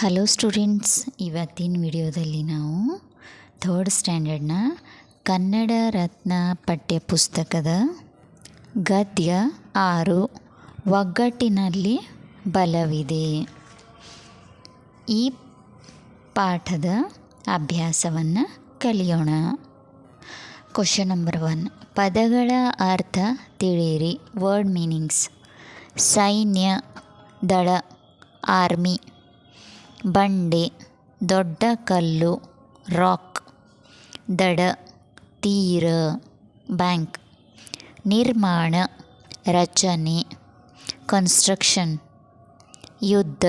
Hello students, ಇವತ್ತಿನ ವಿಡಿಯೋದಲ್ಲಿ ನಾವು ಥರ್ಡ್ ಸ್ಟ್ಯಾಂಡರ್ಡ್ನ ಕನ್ನಡ ರತ್ನ ಪಠ್ಯಪುಸ್ತಕದ ಗದ್ಯ ಆರು ಒಗ್ಗಟ್ಟಿನಲ್ಲಿ ಬಲವಿದೆ. ಈ ಪಾಠದ ಅಭ್ಯಾಸವನ್ನು ಕಲಿಯೋಣ. ಕ್ವಶನ್ ನಂಬರ್ ಒನ್ ಪದಗಳ ಅರ್ಥ ತಿಳಿಯಿರಿ. ವರ್ಡ್ ಮೀನಿಂಗ್ಸ್ ಸೈನ್ಯ, ದಳ ಆರ್ಮಿ ಬಂಡೆ, ದೊಡ್ಡ ಕಲ್ಲು, ರಾಕ್, ದಡ, ತೀರ, ಬ್ಯಾಂಕ್, ನಿರ್ಮಾಣ, ರಚನೆ, ಕನ್ಸ್ಟ್ರಕ್ಷನ್, ಯುದ್ಧ,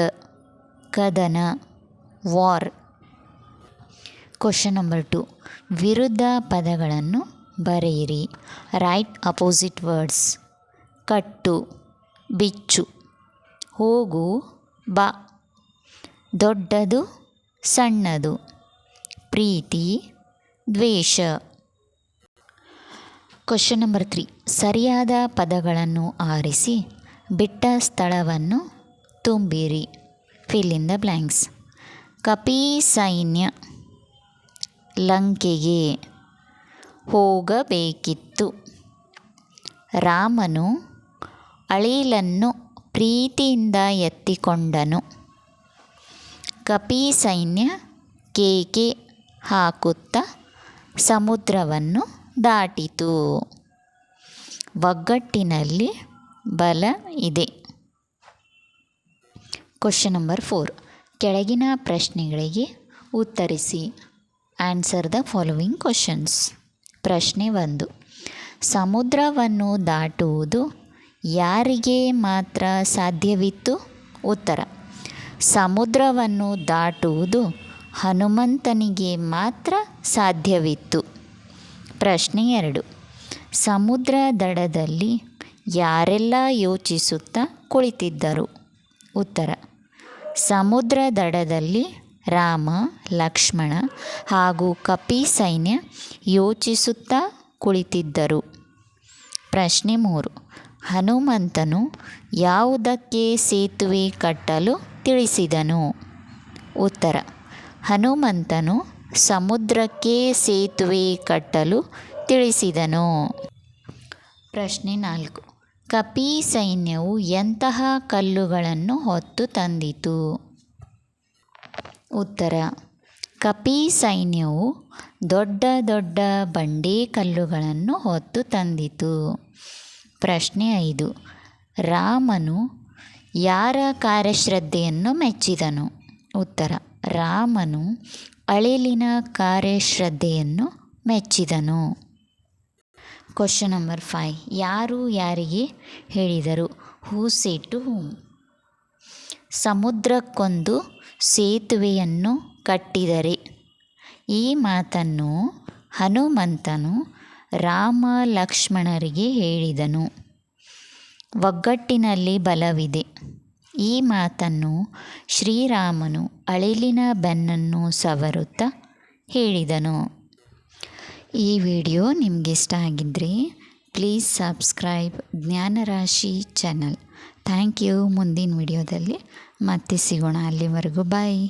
ಕದನ, ವಾರ್. ಕ್ವಶನ್ ನಂಬರ್ ಟು ವಿರುದ್ಧ ಪದಗಳನ್ನು ಬರೆಯಿರಿ. ರೈಟ್ ಅಪೋಸಿಟ್ ವರ್ಡ್ಸ್ ಕಟ್ಟು, ಬಿಚ್ಚು. ಹೋಗು, ಬಾ. ದೊಡ್ಡದು, ಸಣ್ಣದು. ಪ್ರೀತಿ, ದ್ವೇಷ. ಕ್ವಶನ್ ನಂಬರ್ ತ್ರೀ ಸರಿಯಾದ ಪದಗಳನ್ನು ಆರಿಸಿ, ಬಿಟ್ಟ ಸ್ಥಳವನ್ನು ತುಂಬಿರಿ. ಫಿಲ್ ಇನ್ ದ ಬ್ಲ್ಯಾಂಕ್ಸ್ ಕಪಿ ಸೈನ್ಯ ಲಂಕೆಗೆ ಹೋಗಬೇಕಿತ್ತು. ರಾಮನು ಅಳಿಲನ್ನು ಪ್ರೀತಿಯಿಂದ ಎತ್ತಿಕೊಂಡನು. ಕಪಿ ಸೈನ್ಯ ಕೇಕೆ ಹಾಕುತ್ತಾ ಸಮುದ್ರವನ್ನು ದಾಟಿತು. ಒಗ್ಗಟ್ಟಿನಲ್ಲಿ ಬಲ ಇದೆ. ಕ್ವಶನ್ ನಂಬರ್ ಫೋರ್ ಕೆಳಗಿನ ಪ್ರಶ್ನೆಗಳಿಗೆ ಉತ್ತರಿಸಿ. ಆನ್ಸರ್ ದ ಫಾಲೋವಿಂಗ್ ಕ್ವಶನ್ಸ್ ಪ್ರಶ್ನೆ ಒಂದು. ಸಮುದ್ರವನ್ನು ದಾಟುವುದು ಯಾರಿಗೆ ಮಾತ್ರ ಸಾಧ್ಯವಿತ್ತು? ಉತ್ತರ. ಸಮುದ್ರವನ್ನು ದಾಟುವುದು ಹನುಮಂತನಿಗೆ ಮಾತ್ರ ಸಾಧ್ಯವಿತ್ತು. ಪ್ರಶ್ನೆ ಎರಡು. ಸಮುದ್ರ ದಡದಲ್ಲಿ ಯಾರೆಲ್ಲ ಯೋಚಿಸುತ್ತಾ ಕುಳಿತಿದ್ದರು? ಉತ್ತರ. ಸಮುದ್ರ ದಡದಲ್ಲಿ ರಾಮ, ಲಕ್ಷ್ಮಣ ಹಾಗೂ ಕಪಿ ಸೈನ್ಯ ಯೋಚಿಸುತ್ತಾ ಕುಳಿತಿದ್ದರು. ಪ್ರಶ್ನೆ ಮೂರು. ಹನುಮಂತನು ಯಾವುದಕ್ಕೆ ಸೇತುವೆ ಕಟ್ಟಲು ತಿಳಿಸಿದನು. ಉತ್ತರ, ಹನುಮಂತನು ಸಮುದ್ರಕ್ಕೆ ಸೇತುವೆ ಕಟ್ಟಲು ತಿಳಿಸಿದನು. ಪ್ರಶ್ನೆ ನಾಲ್ಕು, ಕಪಿ ಸೈನ್ಯವು ಎಂತಹ ಕಲ್ಲುಗಳನ್ನು ಹೊತ್ತು ತಂದಿತು? ಉತ್ತರ, ಕಪಿ ಸೈನ್ಯವು ದೊಡ್ಡ ದೊಡ್ಡ ಬಂಡೆ ಕಲ್ಲುಗಳನ್ನು ಹೊತ್ತು ತಂದಿತು. ಪ್ರಶ್ನೆ ಐದು, ರಾಮನು ಯಾರ ಕಾರ್ಯಶ್ರದ್ಧೆಯನ್ನು ಮೆಚ್ಚಿದನು. ಉತ್ತರ, ರಾಮನು ಅಳಿಲಿನ ಕಾರ್ಯಶ್ರದ್ಧೆಯನ್ನು ಮೆಚ್ಚಿದನು. ಕ್ವಶನ್ ನಂಬರ್ ಫೈ ಯಾರು ಯಾರಿಗೆ ಹೇಳಿದರು? ಹೂ ಸೇಟು ಸಮುದ್ರಕ್ಕೊಂದು ಸೇತುವೆಯನ್ನು ಕಟ್ಟಿದರೆ ಈ ಮಾತನ್ನು ಹನುಮಂತನು ರಾಮ ಲಕ್ಷ್ಮಣರಿಗೆ ಹೇಳಿದನು. ಒಗ್ಗಟ್ಟಿನಲ್ಲಿ ಬಲವಿದೆ. ಈ ಮಾತನ್ನು ಶ್ರೀರಾಮನು ಅಳಿಲಿನ ಬೆನ್ನನ್ನು ಸವರುತ್ತಾ ಹೇಳಿದನು. ಈ ವಿಡಿಯೋ ನಿಮಗೆ ಇಷ್ಟ ಆಗಿದ್ದರೆ please subscribe Jnanarashi channel thank you ಮುಂದಿನ ವಿಡಿಯೋದಲ್ಲಿ ಮತ್ತೆ ಸಿಗೋಣ. ಅಲ್ಲಿವರೆಗೂ ಬಾಯ್